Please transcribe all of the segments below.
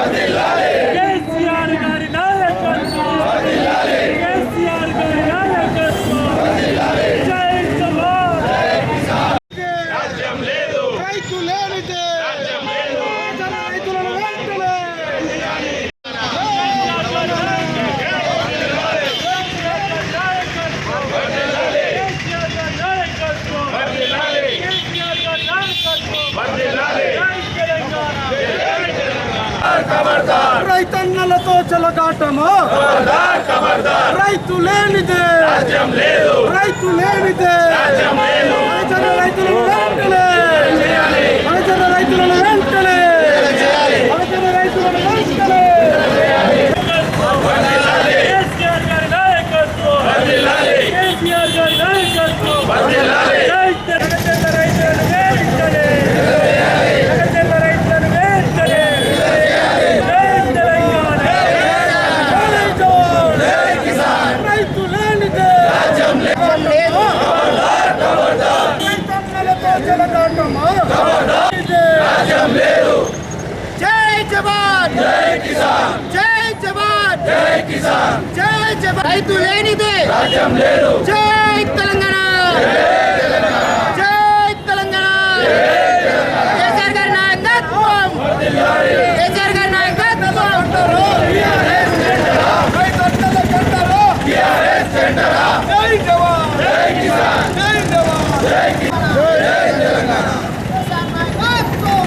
జవాన్ కేసీఆర్ గారి నాయకత్వం కేసీఆర్ గారి నాయకత్వం జై జవాన్ రైతు లేనిదే రైతులను వెంటనే రైతన్నలతో చెలగాటమా? రైతు లేనిదే. రైతు లేనిదే. రైతన్న రైతులను వెంటనే. రైతులను వెంటనే రైతన్న రైతులను వెంటనే కేసీఆర్ గారి నాయకత్వం కేసీఆర్ గారి నాయకత్వం జగజల్ల రైతులను వెంటనే జగజల్ల రైతులను వెంటనే జై తెలంగాణ రైతు లేనిదే చెలగాటమా జై జవాన్. జై కిసాన్ జై జవాన్. జై కిసాన్ జై జవాన్. రైతు లేనిదే. రాజ్యం లేదు జై తెలంగాణ జై తెలంగాణ కేసీఆర్ గారి నాయకత్వం కేసీఆర్ గారి నాయకత్వం జై జవాన్ జై కిసాన్ జై జవాన్ జై కిసాన్ జై తెలంగాణ ఈ వాట్ ఎస్ ఎస్ ఈ వాట్ కేసీఆర్ గారి నాయకత్వం కేసీఆర్ గారి నాయకత్వం రైతు లేనిదే రాజ్యం లేదు రైతు లేనిదే రాజ్యం లేదు జై జవాన్ జై కిసాన్ జై జవాన్ జై కిసాన్ జై జవాన్ జై కిసాన్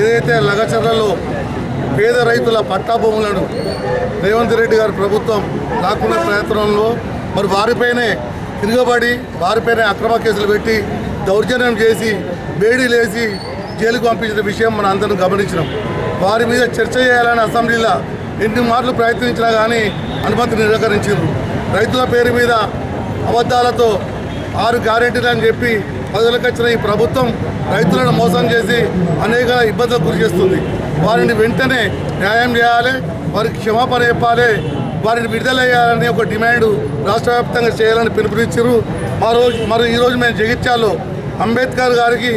ఏదైతే లగచర్లలో పేద రైతుల పట్టా భూములను రేవంత్ రెడ్డి గారి ప్రభుత్వం లాక్కునే ప్రయత్నంలో మరి వారిపైనే తిరగబడి వారిపైనే అక్రమ కేసులు పెట్టి దౌర్జన్యం చేసి వేడిలేసి జైలుకు పంపించిన విషయం మనం అందరం గమనించినాం. వారి మీద చర్చ చేయాలని అసెంబ్లీలో ఎన్ని మార్లు ప్రయత్నించినా కానీ అనుమతి నిరాకరించారు. రైతుల పేరు మీద అబద్ధాలతో ఆరు గ్యారెంటీలు అని చెప్పి ప్రజలకు వచ్చిన ఈ ప్రభుత్వం రైతులను మోసం చేసి అనేక ఇబ్బందులకు గురి చేస్తుంది. వారిని వెంటనే న్యాయం చేయాలి వారికి క్షమాపణ చెప్పాలి వారిని విడుదల చేయాలని ఒక డిమాండ్ రాష్ట్ర వ్యాప్తంగా చేయాలని పిలుపునిచ్చారు. మరో మరి ఈరోజు మేము జగిత్యాల్లో అంబేద్కర్ గారికి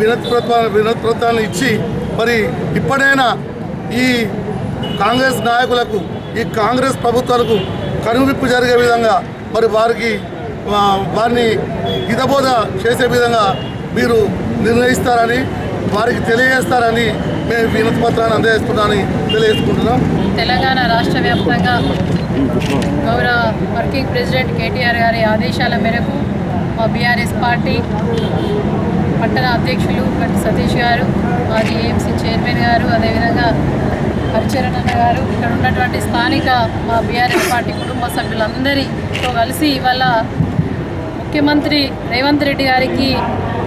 వినతి పత్రాన్ని వినతి ఇచ్చి మరి ఇప్పుడైనా ఈ కాంగ్రెస్ నాయకులకు ఈ కాంగ్రెస్ ప్రభుత్వాలకు కనువిప్పు జరిగే విధంగా మరి వారికి వారిని హితబోధ చేసే విధంగా మీరు నిర్ణయిస్తారని వారికి తెలియజేస్తారని మేము వినతి పత్రాన్ని అందజేస్తున్నామని తెలియజేసుకుంటున్నాం. తెలంగాణ రాష్ట్ర వ్యాప్తంగా గౌరవ వర్కింగ్ ప్రెసిడెంట్ కేటీఆర్ గారి ఆదేశాల మేరకు మా బీఆర్ఎస్ పార్టీ పట్టణ అధ్యక్షులు గట్టి సతీష్ గారు మాజీ ఏఎంసీ చైర్మన్ గారు అదేవిధంగా హరిచరణ్ గారు ఇక్కడ ఉన్నటువంటి స్థానిక మా బీఆర్ఎస్ పార్టీ కుటుంబ సభ్యులందరితో కలిసి ఇవాళ ముఖ్యమంత్రి రేవంత్ రెడ్డి గారికి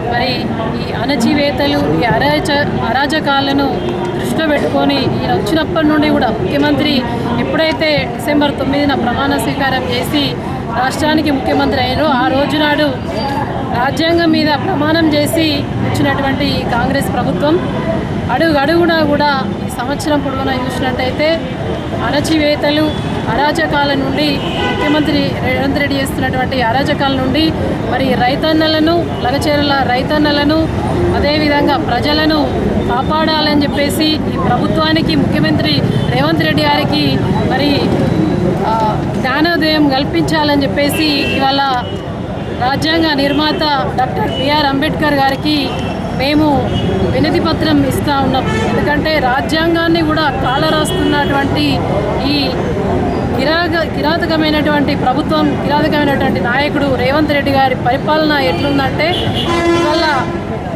మరి ఈ అణచివేతలు ఈ అరాచ అరాజకాలను దృష్టిలో పెట్టుకొని ఈయన వచ్చినప్పటి నుండి కూడా ముఖ్యమంత్రి ఎప్పుడైతే డిసెంబర్ తొమ్మిదిన ప్రమాణ స్వీకారం చేసి రాష్ట్రానికి ముఖ్యమంత్రి అయ్యారో ఆ రోజు నాడు రాజ్యాంగం మీద ప్రమాణం చేసి వచ్చినటువంటి ఈ కాంగ్రెస్ ప్రభుత్వం అడుగు అడుగునా కూడా ఈ సంవత్సరం పొడవునా చూసినట్టయితే అణచివేతలు అరాచకాల నుండి ముఖ్యమంత్రి రేవంత్ రెడ్డి చేస్తున్నటువంటి అరాచకాల నుండి మరి రైతన్నలను లగచేరుల రైతన్నలను అదేవిధంగా ప్రజలను కాపాడాలని చెప్పేసి ఈ ప్రభుత్వానికి ముఖ్యమంత్రి రేవంత్ రెడ్డి గారికి మరి జ్ఞానోదయం కల్పించాలని చెప్పేసి ఇవాళ రాజ్యాంగ నిర్మాత డాక్టర్ బిఆర్ అంబేద్కర్ గారికి మేము వినతి పత్రం ఇస్తూ ఉన్నాం. ఎందుకంటే రాజ్యాంగాన్ని కూడా కాలరాస్తున్నటువంటి ఈ కిరాక కిరాతకమైనటువంటి ప్రభుత్వం కిరాతకమైనటువంటి నాయకుడు రేవంత్ రెడ్డి గారి పరిపాలన ఎట్లుందంటే ఇవాళ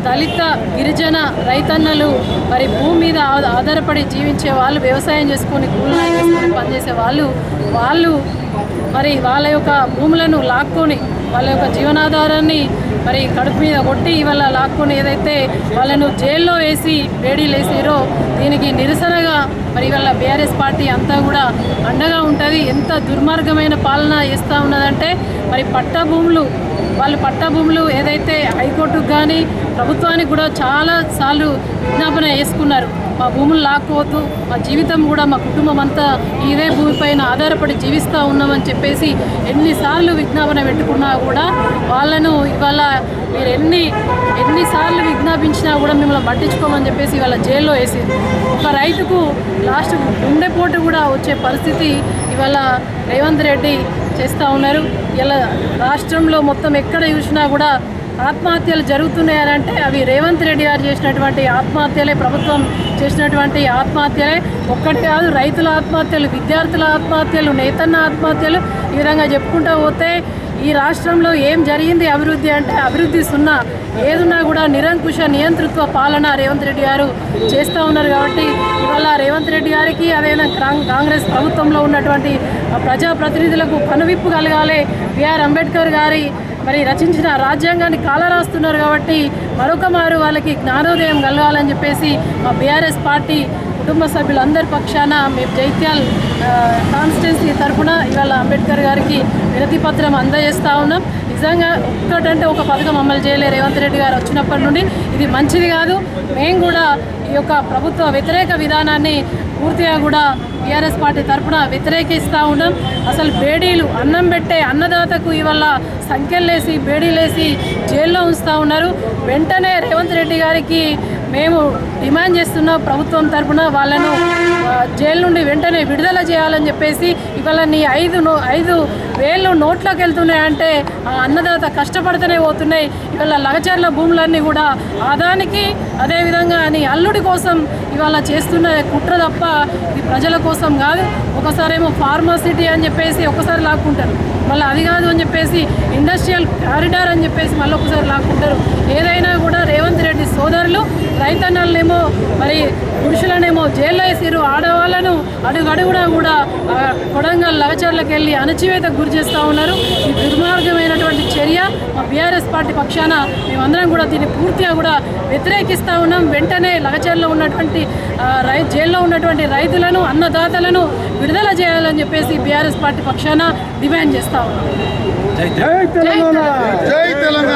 దళిత గిరిజన రైతన్నలు మరి భూమి మీద ఆధారపడి జీవించే వాళ్ళు వ్యవసాయం చేసుకొని కూలీలు చేసుకొని పనిచేసే వాళ్ళు వాళ్ళు మరి వాళ్ళ యొక్క భూములను లాక్కొని వాళ్ళ యొక్క జీవనాధారాన్ని మరి కడుపు మీద కొట్టి ఇవాళ లాక్కొని ఏదైతే వాళ్ళను జైల్లో వేసి వేడీలు వేసారో దీనికి నిరసనగా మరి ఇవాళ బీఆర్ఎస్ పార్టీ అంతా కూడా అండగా ఉంటుంది. ఎంత దుర్మార్గమైన పాలన చేస్తూ ఉన్నదంటే మరి పట్టభూములు వాళ్ళు పట్టభూములు ఏదైతే హైకోర్టుకు కానీ ప్రభుత్వానికి కూడా చాలా సార్లు విజ్ఞాపన వేసుకున్నారు మా భూములు లాక్కోవద్దు మా జీవితం కూడా మా కుటుంబం అంతా ఇదే భూమిపైన ఆధారపడి జీవిస్తూ ఉన్నామని చెప్పేసి ఎన్నిసార్లు విజ్ఞాపన పెట్టుకున్నా కూడా వాళ్ళను ఇవాళ మీరు ఎన్ని ఎన్నిసార్లు విజ్ఞాపించినా కూడా మిమ్మల్ని పట్టించుకోమని చెప్పేసి ఇవాళ జైల్లో వేసింది ఒక రైతుకు లాస్ట్ గుండెపోటు కూడా వచ్చే పరిస్థితి ఇవాళ రేవంత్ రెడ్డి చేస్తూ ఉన్నారు. ఇలా రాష్ట్రంలో మొత్తం ఎక్కడ చూసినా కూడా ఆత్మహత్యలు జరుగుతున్నాయని అంటే అవి రేవంత్ రెడ్డి గారు చేసినటువంటి ఆత్మహత్యలే ప్రభుత్వం చేసినటువంటి ఆత్మహత్యలే. ఒక్కటి కాదు రైతుల ఆత్మహత్యలు విద్యార్థుల ఆత్మహత్యలు నేతన్న ఆత్మహత్యలు ఈ విధంగా చెప్పుకుంటూ పోతే ఈ రాష్ట్రంలో ఏం జరిగింది అభివృద్ధి అంటే అభివృద్ధి సున్నా ఏదున్నా కూడా నిరంకుశ నియంతృత్వ పాలన రేవంత్ రెడ్డి గారు చేస్తూ ఉన్నారు కాబట్టి ఇవాళ రేవంత్ రెడ్డి గారికి అదేవిధంగా కాంగ్రెస్ ప్రభుత్వంలో ఉన్నటువంటి ప్రజాప్రతినిధులకు కనువిప్పు కలగాలి. బిఆర్ అంబేద్కర్ గారి మరి రచించిన రాజ్యాంగాన్ని కాలరాస్తున్నారు కాబట్టి మరొక మారు వాళ్ళకి జ్ఞానోదయం కలగాలని చెప్పేసి మా బీఆర్ఎస్ పార్టీ కుటుంబ సభ్యులందరి పక్షాన మేము జైత్యాల్ కాన్స్టిట్యున్సీ తరఫున ఇవాళ అంబేద్కర్ గారికి వినతి పత్రం అందజేస్తా ఉన్నాం. నిజంగా ఒక్కటంటే ఒక పథకం అమలు చేయలే రేవంత్ రెడ్డి గారు వచ్చినప్పటి నుండి. ఇది మంచిది కాదు. మేము కూడా ఈ యొక్క ప్రభుత్వ వ్యతిరేక విధానాన్ని పూర్తిగా కూడా టీఆర్ఎస్ పార్టీ తరఫున వ్యతిరేకిస్తూ ఉన్నాం. అసలు బేడీలు అన్నం పెట్టే అన్నదాతకు ఇవాళ సంఖ్యలేసి బేడీలేసి జైల్లో ఉంచుతూ ఉన్నారు. వెంటనే రేవంత్ రెడ్డి గారికి మేము డిమాండ్ చేస్తున్నాం ప్రభుత్వం తరఫున వాళ్ళను జైలు నుండి వెంటనే విడుదల చేయాలని చెప్పేసి ఇవాళ నీ ఐదు నో ఐదు వేలు నోట్లోకి వెళ్తున్నాయంటే ఆ అన్నదాత కష్టపడితేనే పోతున్నాయి. ఇవాళ లగచర్ల భూములన్నీ కూడా ఆదానికి అదేవిధంగా నీ అల్లుడి కోసం ఇవాళ చేస్తున్న కుట్ర తప్ప ఇది ప్రజల కోసం కాదు. ఒకసారేమో ఫార్మాసిటీ అని చెప్పేసి ఒకసారి లాక్కుంటారు. మళ్ళీ అది కాదు అని చెప్పేసి ఇండస్ట్రియల్ కారిడార్ అని చెప్పేసి మళ్ళీ ఒకసారి లాక్కుంటారు. ఏదైనా కూడా రేవంత్ రెడ్డి సోదరులు రైతన్నలనేమో మరి పురుషులనేమో జైల్లో వేసారు ఆడవాళ్ళను అడుగడుగునా కూడా కొడంగల్ లగచర్లకు వెళ్ళి అణచివేతకు గురి చేస్తూ ఉన్నారు. ఈ మా బీఆర్ఎస్ పార్టీ పక్షాన మేమందరం కూడా దీన్ని పూర్తిగా కూడా వ్యతిరేకిస్తూ ఉన్నాం. వెంటనే లగచర్లో ఉన్నటువంటి రై జైల్లో ఉన్నటువంటి రైతులను అన్నదాతలను విడుదల చేయాలని చెప్పేసి బీఆర్ఎస్ పార్టీ పక్షాన డిమాండ్ చేస్తూ ఉన్నాం. జై తెలంగాణ. జై తెలంగాణ.